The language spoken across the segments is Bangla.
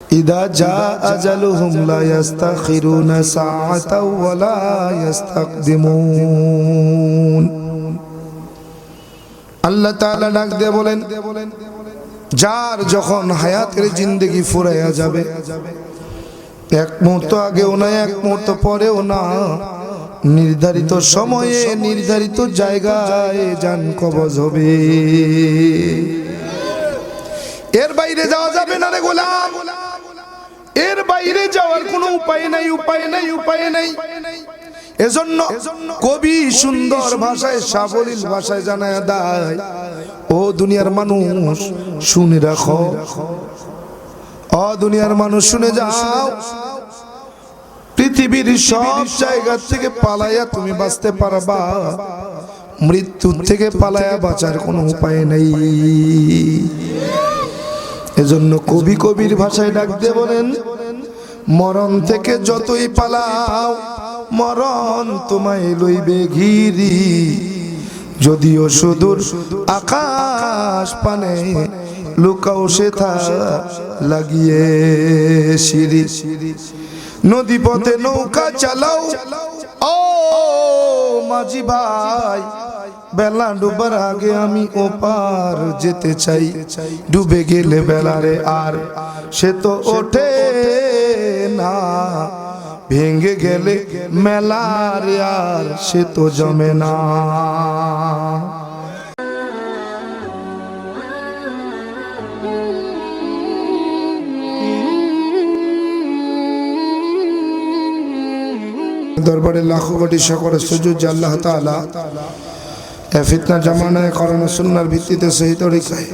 إذا جاء أجلهم لا يستخرون ساعة ولا يستقدمون আল্লাহ তাআলা ডাক দিয়ে বলেন যার যখন হায়াতের জিন্দগি ফুরাইয়া যাবে এক মুহূর্ত আগেও না এক মুহূর্ত পরেও না নির্ধারিত সময়ে নির্ধারিত জায়গায় যান কবজ হবে এর বাইরে যাওয়া যাবে না রে গোলাম এর বাইরে যাওয়ার কোনো উপায় নাই উপায় নাই উপায় নাই। এজন্য কবি সুন্দর ভাষায় সাবলীল ভাষায় জানায় দেয়, ও দুনিয়ার মানুষ, শুনে রাখো। ও দুনিয়ার মানুষ, শুনে যাও। পৃথিবীর সব জায়গা থেকে পালাইয়া তুমি বাঁচতে পারবা। মৃত্যুর থেকে পালাইয়া বাঁচার কোনো উপায় নেই। এজন্য কবি কবির ভাষায় ডাক দিয়ে বলেন মরণ থেকে যতই পালাও, মরণ তোমায় লইবে ঘিরি। যদিও সুদূর আকাশ পানে লুকাও সেথা লাগিয়ে সিঁড়ি। নদী পথে নৌকা চালাও, ও মাঝি ভাই বেলা ডুবার আগে আমি ওপার যেতে চাই। ডুবে গেলে বেলারে আর সে তো ওঠে না। ভেঙে গেলে মেলার আর সে তো জমে না। দরবারে লাখো কোটি সকলের সুযোগ আল্লাহ তাআলা এ ফিতনা জামানায় করানো সুন্নার ভিত্তিতে সেই তরিকায়।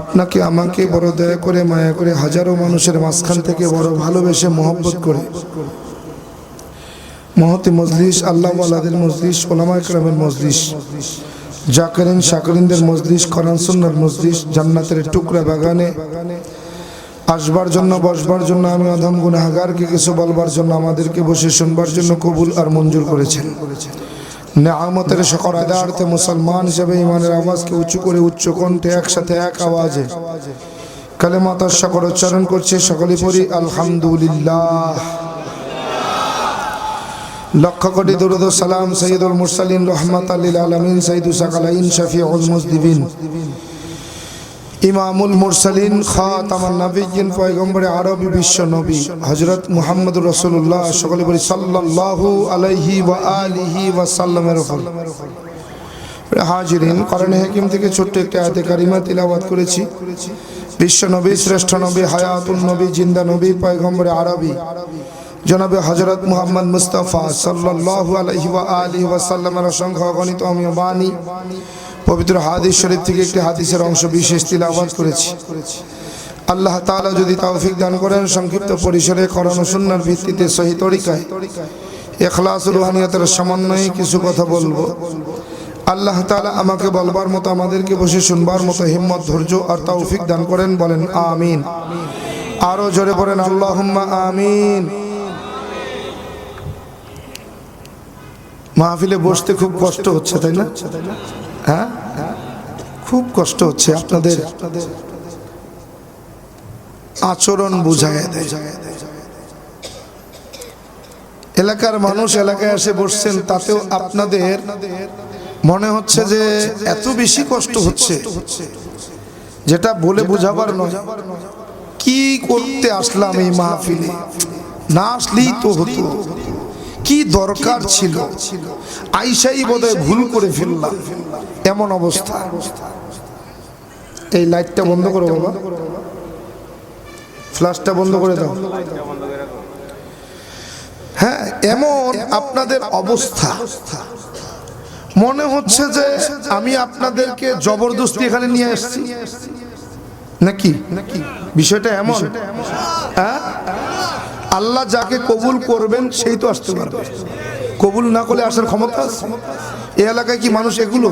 আপনাকে, আমাকে বড় দয়া করে, মায়া করে হাজারো মানুষের মাঝখান থেকে বড় ভালোবেসে মহব্বত করে। মহতি মজলিস আল্লাহ আল্লাদের মজলিস ওলামা ইকরামের মজলিস, জাকরিন, শাকরিনদের মজলিস, কোরআন, সুন্নার মজলিস, জান্নাতের টুকরা বাগানে আসবার জন্য, বসবার জন্য আমি অধম গুনাহাগারকে কিছু বলবার জন্য, আমাদেরকে বসে শুনবার জন্য কবুল আর মঞ্জুর করেছেন। নেয়ামতের শকর আদার্থে মুসলমান হিসেবে ইমানের আওয়াজকে উঁচু করে উচ্চ কণ্ঠে একসাথে এক আওয়াজে কালে মাতার শকর উচ্চারণ করছে সকলে পড়ি, আলহামদুলিল্লাহ। লক্ষ কোটি দুরুদ সালাম, সৈয়দুল মুরসালিন রহমত আল্লিল আলমিন সঈদুল সাকালাইন, শফিউল মুজদিবিন। ইমামুল মুরসালিন খাতামান নবীন পয়গম্বরে আরবি বিশ্ব নবী হযরত মুহাম্মদ রাসূলুল্লাহ, সকলে বলি সাল্লাল্লাহু আলাইহি ওয়া আলিহি ওয়া সাল্লামের উপর। হাজিরিন, কোরআনে হাকিম থেকে ছোট্ট একটা আয়াতে কারিমা তিলাওয়াত করেছি। বিশ্ব নবী, শ্রেষ্ঠ নবী হায়াতুল নবী, জিন্দা নবী, পয়গম্বরে আরবি। জনাবে হজরত মুহাম্মদ মুস্তাফা সাল্লাল্লাহু আলাইহি ওয়া আলিহি ওয়া সাল্লামের অসংখ্য অগণিত অমীয় বাণী। পবিত্র হাদিস শরীফ থেকে একটি হাদিসের অংশ বিশেষ তিলাবাত করেছি। আল্লাহ তাআলা যদি তৌফিক দান করেন, সংক্ষিপ্ত পরিসরে করানো সুন্নার ভিত্তিতে সহি তরিকায় এখলাস রুহানিয়তের সমন্বয়ে কিছু কথা বলব। আল্লাহ তালা আমাকে বলবার মতো, আমাদেরকে বসে শুনবার মতো হিম্মত, ধৈর্য আর তৌফিক দান করেন, বলেন আমিন। আরও জোরে পড়েন আল্লাহুম্মা আমিন। মাহফিলে বসতে খুব কষ্ট হচ্ছে, তাই না? হ্যাঁ? খুব কষ্ট হচ্ছে আপনাদের আচরণ বুঝায় দেয়। এলাকার মানুষ এলাকায় এসে বসছেন তাতেও আপনাদের মনে হচ্ছে যে এত বেশি কষ্ট হচ্ছে যেটা বলে বুঝাবার নয়। কি করতে আসলাম এই মাহফিলে? না আসলেই তো হতো। কি দরকার ছিল? আইসাই বোধহয় ভুল করে ফেললাম। এমন অবস্থা। এই লাইটটা বন্ধ করো বাবা। ফ্ল্যাশটা বন্ধ করে দাও। হ্যাঁ এমন আপনাদের অবস্থা। মনে হচ্ছে যে আমি আপনাদেরকে জবরদস্তি এখানে নিয়ে এসেছি। নাকি? নাকি বিষয়টা এমন। হ্যাঁ? আল্লাহ যাকে কবুল করবেন, সেই তো আসতে পারবে। কবুল না করলে আসার ক্ষমতা আছে? এই এলাকায় কি মানুষ এগুলো?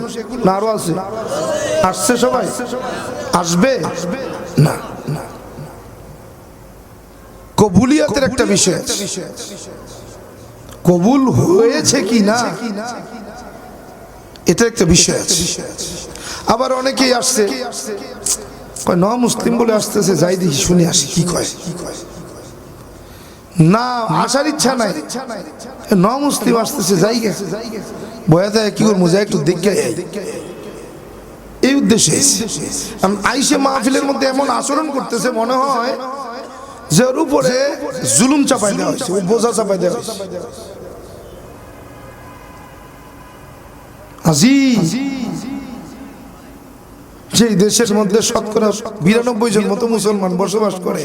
না আরও আছে? আসছে সবাই? আসবে? না কবুলিয়াতের একটা বিষয় কবুল হয়েছে কি না? এটা একটা বিষয় আছে। আবার অনেকেই আসছে। কয় ন মুসলিম বলে আসতেছে যাই দেখি শুনে আসি কি কয়। না আসার ইচ্ছা নাই। এ ন মুসলিম আসতেছে, যাই গেছে বয়া দেয় কি করব যাই একটু দেখে এই উদ্দেশ্যে আইসে মাহফিলের মধ্যে এমন আচরণ করতেছে, মনে হয় যে ওর উপরে জুলুম চাপাই দেওয়া হয়েছে বোঝা চাপাই দেওয়া হয়েছে। যেই দেশের মধ্যে শতকরা বিরানব্বই জন মতো মুসলমান বসবাস করে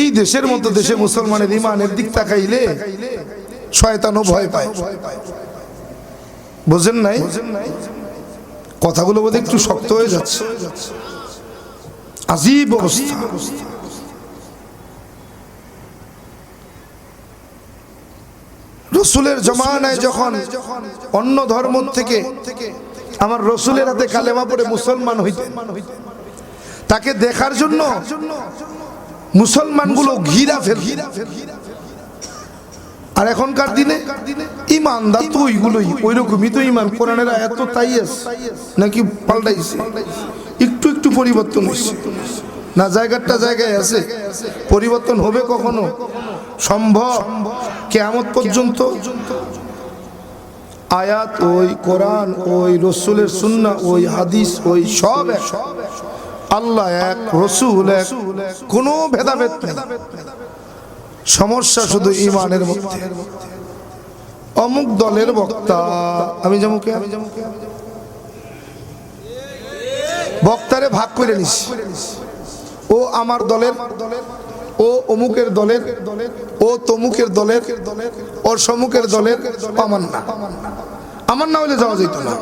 এই দেশের মতো দেশে মুসলমানের ইমানের দিক তাকাইলে শয়তানও ভয় পায়। বোঝেন নাই? কথাগুলো বোধ একটু শক্ত হয়ে যাচ্ছে। আজীব অবস্থা। রসুলের জমানায় যখন অন্য ধর্ম থেকে আমার রসুলের হাতে কালেমা পড়ে মুসলমান হইতেন। তাকে দেখার জন্য মুসলমানগুলো ঘিরা ফেল। আর এখনকার দিনে ইমানদার তো ওইগুলোই ওই রকমই তো ইমান। কোরআনের এত তাই নাকি পাল্টাইছে? একটু একটু পরিবর্তন হয়েছে। না জায়গাটা জায়গায় আছে। পরিবর্তন হবে কখনো? সম্ভব? কেমন পর্যন্ত? আয়াত ওই কোরআন, ওই রসুলের সুন্না, ওই হাদিস, ওই সব এক। আল্লাহ এক, রসুল এক, কোনো ভেদাভেদ সমস্যা শুধু ইমানের মধ্যে। অমুক দলের বক্তা, আমি যেমন কে? বক্তারে ভাগ করে নিস। ও আমার দলের, ও অমুকের দলের, ও তমুকের দলের, ওর সমুকের দলের আমার না আমার না হলে যাওয়া যেত না।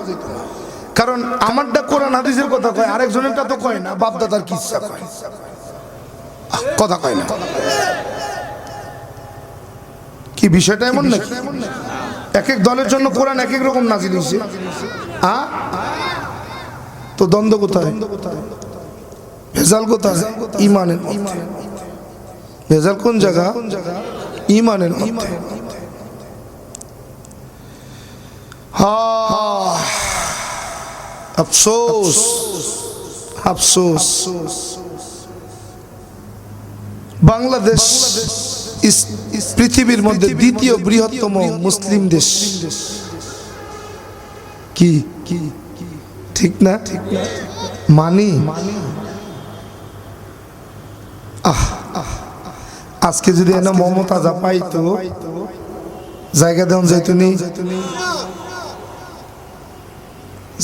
কারণ আমারটা কোরআন হাদিসের কথা কয়, আরেকজনেরটা তো কয় না, বাপদাদার কিচ্ছা কয়? কথা কয় না। কি, বিষয়টা এমন নাকি? এক এক দলের জন্য কোরআন এক এক রকম নাজিল হয়েছে। হ্যাঁ তো দ্বন্দ্ব কোথায়? ভেজাল কোথায়? ইমানের ভেজাল কোন জায়গা? ইমানের মধ্যে। হা আফসোস আফসোস বাংলাদেশ পৃথিবীর মধ্যে দ্বিতীয় বৃহত্তম মুসলিম দেশ। কি? ঠিক না? ঠিক না মানি? আহ আহ, আজকে যদি এনে মমতা যা পাইতো জায়গা দেন যাইতুনি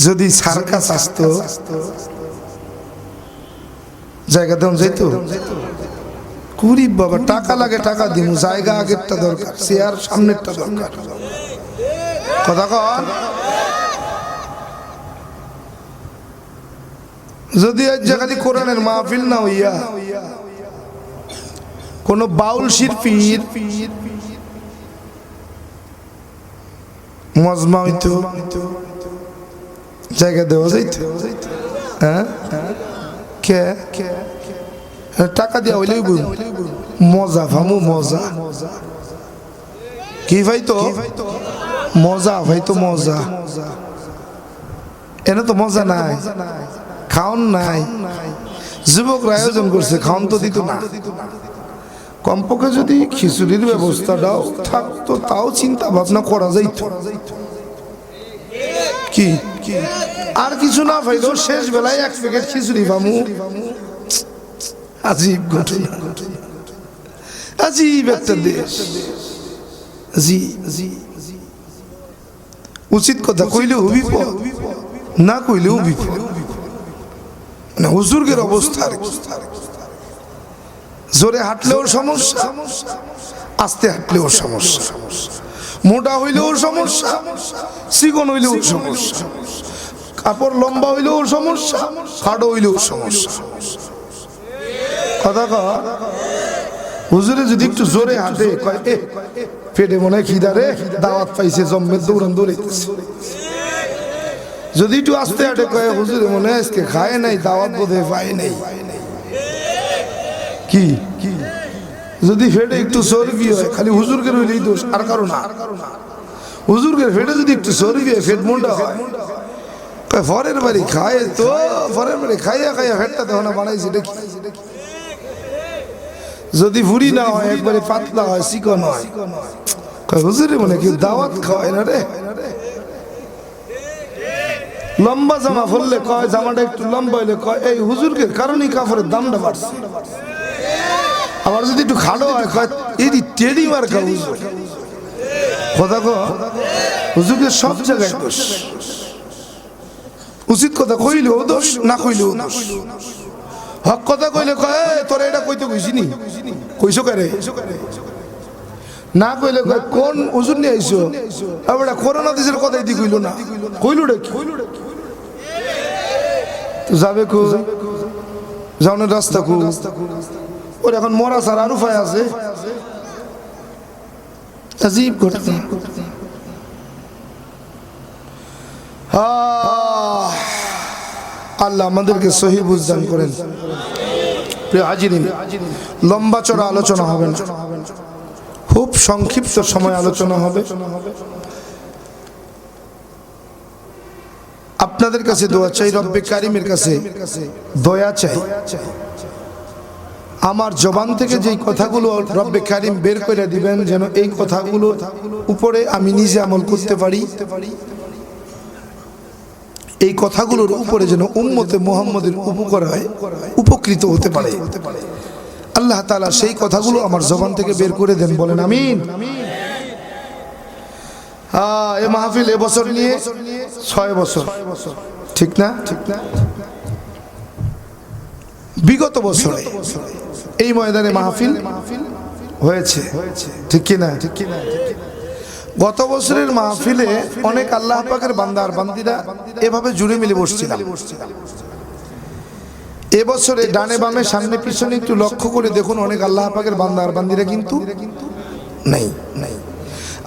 যদি সার্কাস আসতো, জায়গা দেন যাইতো কুড়ি বাবা, টাকা লাগে টাকা দিব জায়গা আগেরটা দরকার, চেয়ার সামনেরটা দরকার। কথা কন? যদি আজ জায়গাতে কোরআনের মাহফিল না হইয়া, কোন বাউল শিল্পীর মজমা হইতো জায়গা দেওয়া যাইতো হ্যাঁ? কে? টাকা দিয়া হইলেই মজা ভামু মজা। কি ভাই তো? মজা ভাই তো মজা। এনে তো মজা নাই। খাওন নাই। যুবকরা আয়োজন করছে খাওন তো দিত না। কমপক্ষে যদি খিচুড়ির ব্যবস্থাটাও থাকতো তাও চিন্তা ভাবনা করা যাইত। কি? আর কিছু না পাইলেও শেষ বেলায় এক প্যাকেট খিচুড়ি পামু। আজীব ঘটনা। আজীব একটা দেশ। উচিত কথা কইলেও বিপদ না কইলেও বিপদ মানে হুজুর্গের অবস্থা জোরে হাঁটলেও সমস্যা, আস্তে হাঁটলেও সমস্যা সমস্যা। মোটা হইলেও সমস্যা, চিকন হইলেও সমস্যা, কাপড় লম্বা হইলেও সমস্যা, খাটো হইলেও সমস্যা। কথা ক হুজুরে যদি একটু জোরে হাঁটে, কয় পেটে মনে হয় খিদা রে, দাওয়াত পাইছে, জম্মের দৌড়ান দৌড়াইতেছে। যদি একটু আস্তে হাঁটে, কয়, হুজুরে মনে আজকে খায় নাই, দাওয়াত বোধে পায় নাই। কি? যদি ফেটে একটু চর্বি হয়, খালি হুজুরকের হইলেই দোষ, আর কারও না। হুজুরকের ফেটে যদি একটু চর্বি হয়, ফেট মোটা হয়। ফরের বাড়ি খায় তো, ফরের বাড়ি খাইয়া খাইয়া ফেটটা দেখো না বানাইছি দেখি যদি ভুড়ি না হয়, একবারে পাতলা হয়, চিকন হয়। হুজুরে মনে কি দাওয়াত খাওয়ায় না রে? লম্বা জামা ফললে কয়, জামাটা একটু লম্বা হইলে কয়, এই হুজুরকে কারণেই কাপড়ের দামটা বাড়ছে। আবার যদি একটু খাড়ো হয় এদি টেডি মার খা হুজুর কথা কো। হুজুরকে সব জায়গায় দোষ। উচিত কথা কইলেও দোষ না কইলেও দোষ। হক কথা কইলে কয় "এই, তোরা এটা কইতে কইছি নি কইছো কারে না কইলে কয় কোন ওজন নিয়ে আইছো? আবার করোনা দেশের কথাই দি কইলো না। কইলো রে কি? তো যাবে কো? যাওনের রাস্তা কো। ওর এখন মরা সার আর উপায় আছে। আজীব ঘটনা আল্লাহ আমাদেরকে সহি বুঝদান করেন। লম্বা চড়া আলোচনা হবে না। খুব সংক্ষিপ্ত সময় আলোচনা হবে। আপনাদের কাছে দোয়া চাই, রব্বে কারিমের কাছে দয়া চাই। আমার জবান থেকে যেই কথাগুলো রব্বে কারিম বের করে দিবেন, যেন এই কথাগুলো উপরে আমি নিজে আমল করতে পারি। এই কথাগুলোর উপরে যেন উম্মতে মোহাম্মদের উপকার হয় উপকৃত হতে পারে। আল্লাহ তালা সেই কথাগুলো আমার জবান থেকে বের করে দেন, বলেন আমিন। হ্যাঁ এ মাহফিল এবছর নিয়ে ছয় বছর। ঠিক না? ঠিক না? বিগত বছরে এই ময়দানে মাহফিল হয়েছে। ঠিক কিনা? ঠিক কিনা? গত বছরের মাহফিলে অনেক আল্লাহ পাকের বান্দার বান্দিরা এভাবে জুড়ে মিলে বসছিলাম। এবছরে ডানে বামে সামনে পিছনে একটু লক্ষ্য করে দেখুন অনেক আল্লাহ পাকের বান্দার বান্দিরা কিন্তু নেই নেই।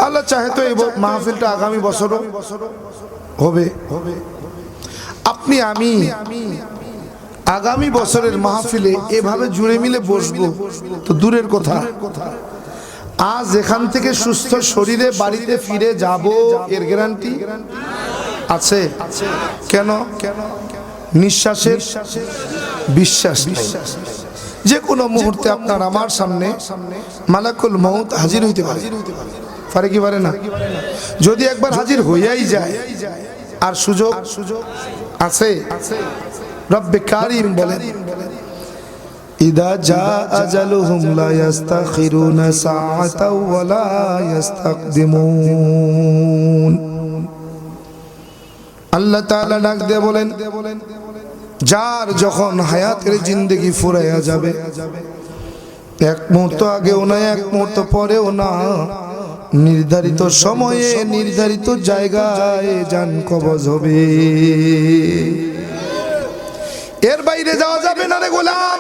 আল্লাহ চাহে তো এই মাহফিলটা আগামী বছরও হবে। হবে। আপনি আমি আগামী বছরের মাহফিলে এভাবে জুড়ে মিলে বসবো, তো দূরের কথা। আজ এখান থেকে সুস্থ শরীরে বাড়িতে ফিরে যাব, এর গ্যারান্টি? আছে। কেন? নিঃশ্বাসের বিশ্বাস। যে কোনো মুহূর্তে আপনার আমার সামনে মালাকুল মৌত হাজির হইতে পারে। পারে কি পারে না? যদি একবার হাজির হইয়াই যায়, আর সুযোগ সুযোগ আছে রব্বে কারিম বলেন, ইদা জা আজালুহুম লা ইস্তাখিরুনা সাআতাও ওয়া লা ইস্তাকদিমুন আল্লাহ তাআলা ডাক দিয়ে বলেন, যার যখন হায়াতের জিন্দেগি ফুরাইয়া যাবে, এক মুহূর্ত আগেও না, এক মুহূর্ত পরেও না, নির্ধারিত সময়ে নির্ধারিত জায়গায় যান কবজ হবে। এর বাইরে যাওয়া যাবে না রে গোলাম।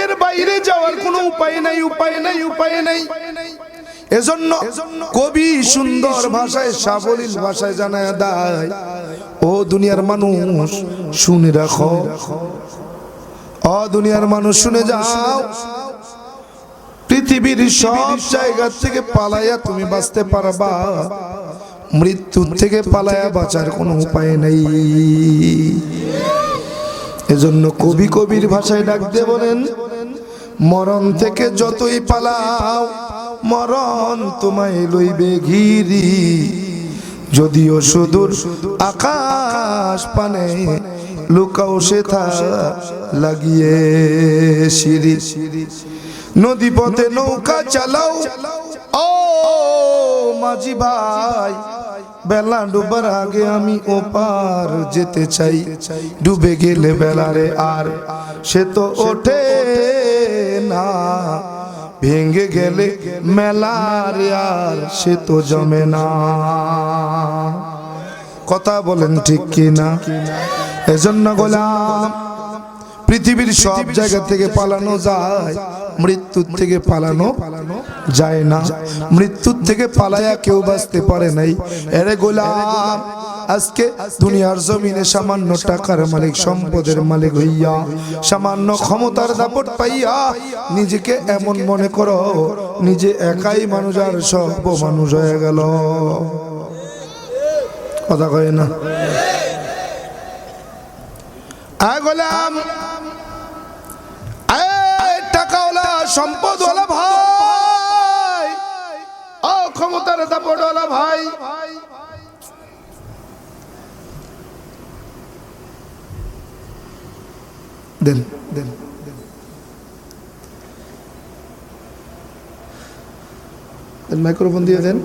এর বাইরে যাওয়ার কোনো উপায় নাই উপায় নাই উপায় নাই। এজন্য কবি সুন্দর ভাষায়, সাবলীল ভাষায় জানায় দেয়, ও দুনিয়ার মানুষ, শুনে রাখো। ও দুনিয়ার মানুষ, শুনে যাও। পৃথিবীর সব জায়গা থেকে পালাইয়া তুমি বাঁচতে পারবা। মৃত্যুর থেকে পালায়া বাঁচার কোনো উপায় নেই। এজন্য কবি কবির ভাষায় ডাক দিয়ে বলেন, মরণ থেকে যতই পালাও, মরণ তোমায় লইবে ঘিরি। যদিও সুদূর আকাশ পানে লুকাও সেথা লাগিয়ে সিঁড়ি। নদী পথে নৌকা চালাও, ও মাঝি ভাই বেলা ডুবার আগে আমি ওপার যেতে চাই। ডুবে গেলে বেলারে আর সে তো ওঠে না। ভেঙে গেলে মেলার আর সে তো জমে না। কথা বলেন ঠিক কি না এজন্য গোলাম পৃথিবীর সব জায়গা থেকে পালানো যায় মৃত্যুর থেকে পালানো যায় না। মৃত্যুর থেকে পালায়া কেউ বাঁচতে পারে নাই। এরে গোলাম আজকে দুনিয়ার জমিনে সামান্য টাকার মালিক সম্পদের মালিক হইয়া সামান্য ক্ষমতার দাপট পাইয়া নিজেকে এমন মনে করো নিজে একাই মানুষ আর সব মানুষ হয়ে গেল। কথা কয় না। গোলাম টাকাওয়ালা সম্পদওয়ালা ভাই। ও, ক্ষমতার দাপটওয়ালা ভাই। দেন দেন মাইক্রোফোন দিয়ে দেন।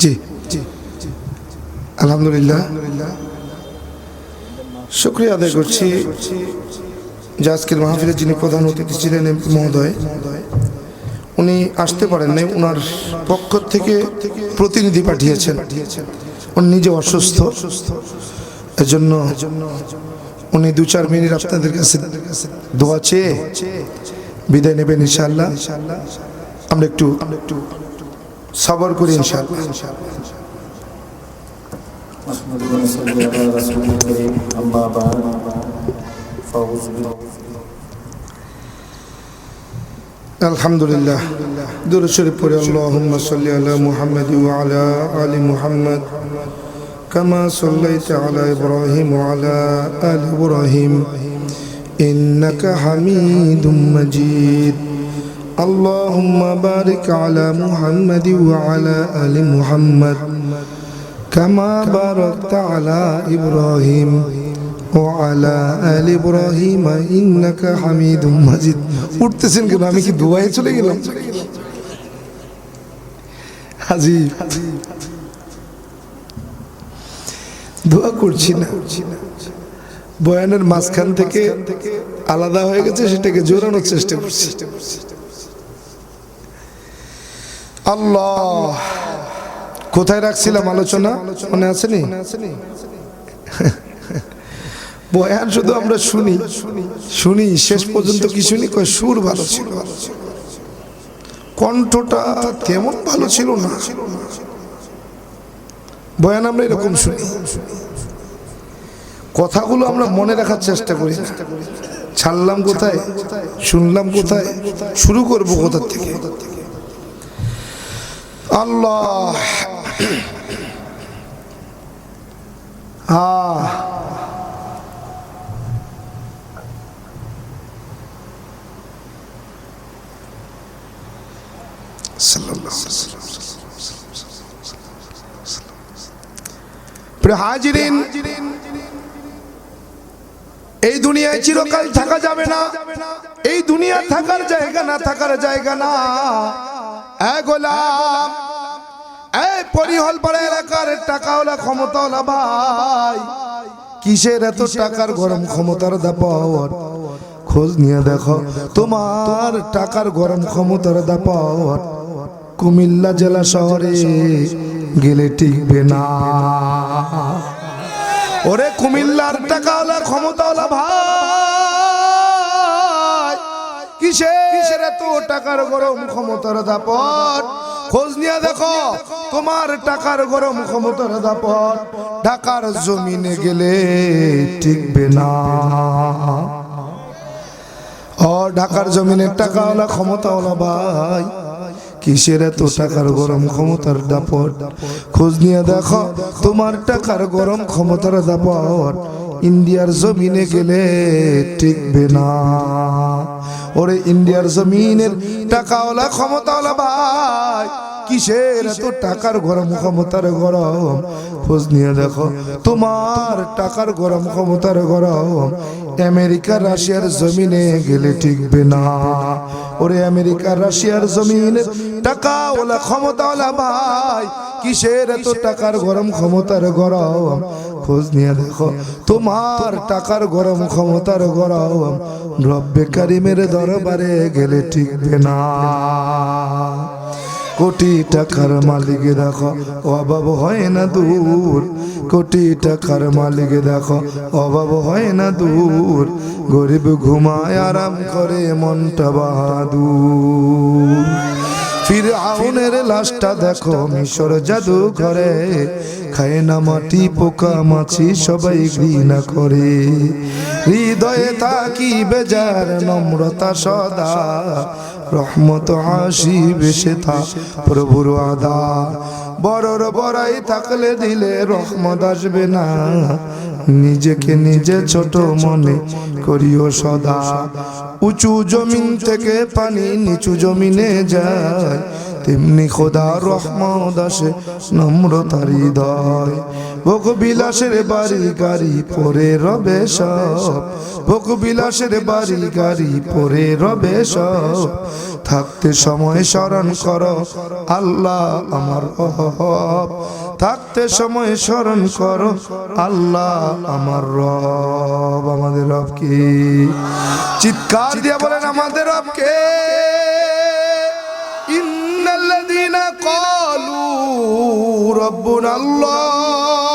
জি জি। আলহামদুলিল্লাহ। শুক্রিয়া আদায় করছি যে আজকের মাহফিলে যিনি প্রধান অতিথি ছিলেন এমপি মহোদয়, উনি আসতে পারেন নাই ওনার পক্ষ থেকে প্রতিনিধি পাঠিয়েছেন। উনি নিজে অসুস্থ। এজন্য উনি দু চার মিনিট আপনাদের কাছে দোয়া চেয়ে বিদায় নেবেন ইনশাল্লাহ আমরা একটু সবর করি ইনশাআল্লাহ। نحمد ونصلي على رسول الكريم أما بعد فأعوذ الحمد لله دور شريف اللهم صل على محمد وعلى آل محمد كما صليت على إبراهيم وعلى آل إبراهيم إنك حميد مجيد اللهم بارك على محمد وعلى آل محمد كما باركت على إبراهيم وعلى آل إبراهيم إنك حميد مجيد উঠতেছেন কেন আমি কি দুবাই চলে গেলাম হাজি দোয়া করছি না বয়ানের মাঝখান থেকে আলাদা হয়ে গেছে সেটাকে জোরানোর চেষ্টা করছি আল্লাহ কোথায় রাখছিলাম আলোচনা? মনে আছে নি? বয়ান শুধু আমরা শুনি। শুনি শেষ পর্যন্ত কি শুনি সুর ভালো ছিল। কণ্ঠটা তেমন ভালো ছিল না? বয়ান আমরা এরকম শুনি। কথাগুলো আমরা মনে রাখার চেষ্টা করি। ছাড়লাম কোথায়? শুনলাম কোথায়? শুরু করব কোথার থেকে? আল্লাহ! প্রিয় হাজিরিন এই দুনিয়ায় চিরকাল থাকা যাবে না। এই দুনিয়া থাকার জায়গা না থাকার জায়গা না। গোলাম এই পরিহল পাড়া এলাকার টাকাওয়ালা ক্ষমতাওয়ালা ভাই, কিসের এত টাকার গরম ক্ষমতার দাপট? খোঁজ নিয়ে দেখো, তোমার টাকার গরম ক্ষমতার দাপট। কুমিল্লা জেলা শহরে গেলে টিকবে না। ওরে কুমিল্লার টাকাওয়ালা ক্ষমতাওয়ালা ভাই, কিসের কিসের এত টাকার গরম ক্ষমতার দাপট? খোঁজ নিয়ে দেখো, তোমার টাকার গরম ক্ষমতার দাপট, ঢাকার জমিনে গেলে টিকবে না। ও ঢাকার জমিনের টাকাওয়ালা, ক্ষমতাওয়ালা ভাই, কিসের এত টাকার গরম ক্ষমতার দাপট? খোঁজ নিয়ে দেখো, তোমার টাকার গরম ক্ষমতার দাপট ইন্ডিয়ার জমিনে গেলে টিকবে না। ওরে ইন্ডিয়ার জমিনের টাকাওয়ালা, ক্ষমতাওয়ালা ভাই, কিসের এত টাকার গরম, ক্ষমতার গরম? খোঁজ নিয়ে দেখো, তোমার টাকার গরম, ক্ষমতার গরম। আমেরিকা, রাশিয়ার জমিনে গেলে টিকবে না। ওরে আমেরিকা, রাশিয়ার জমিনে টাকা ওলা ক্ষমতা ওলা ভাই, কিসের এত টাকার গরম, ক্ষমতার গরম? খোঁজ নিয়ে দেখো, তোমার টাকার গরম ক্ষমতার গরম। রব্বে কারিমের দরবারে গেলে টিকবে না। কোটি টাকার মালিক দেখো, অভাব হয় না দূর। কোটি টাকার মালিক দেখো, অভাব হয় না দূর। গরিব ঘুমায় আরাম করে মনটা বাহাদুর। লাশটা দেখো, মিশর জাদু করে খায় না মাটি, পোকা মাছি সবাই ঘৃণা করে। হৃদয়ে তাকি বেজার নম্রতা সদা। রহমত হাসি বেশে থা প্রভুর আদা। বড়র বড়াই থাকলে দিলে রহমত আসবে না। নিজেকে নিজে ছোট মনে করিও সদা। উঁচু জমিন থেকে পানি নিচু জমিনে যায়। তেমনি খোদা রহমত আসে নম্রতার হৃদয়। ভোগ বিলাসের বাড়ি গাড়ি পরে রবে সব। ভোগ বিলাসের বাড়ি গাড়ি পরে রবে সব। থাকতে সময় স্মরণ করো আল্লাহ আমার রব। থাকতে সময় স্মরণ করো আল্লাহ আমার রব। আমাদের রব কি? চিৎকার দিয়ে বলেন আমাদের রব কে? রব্বুন আল্লাহ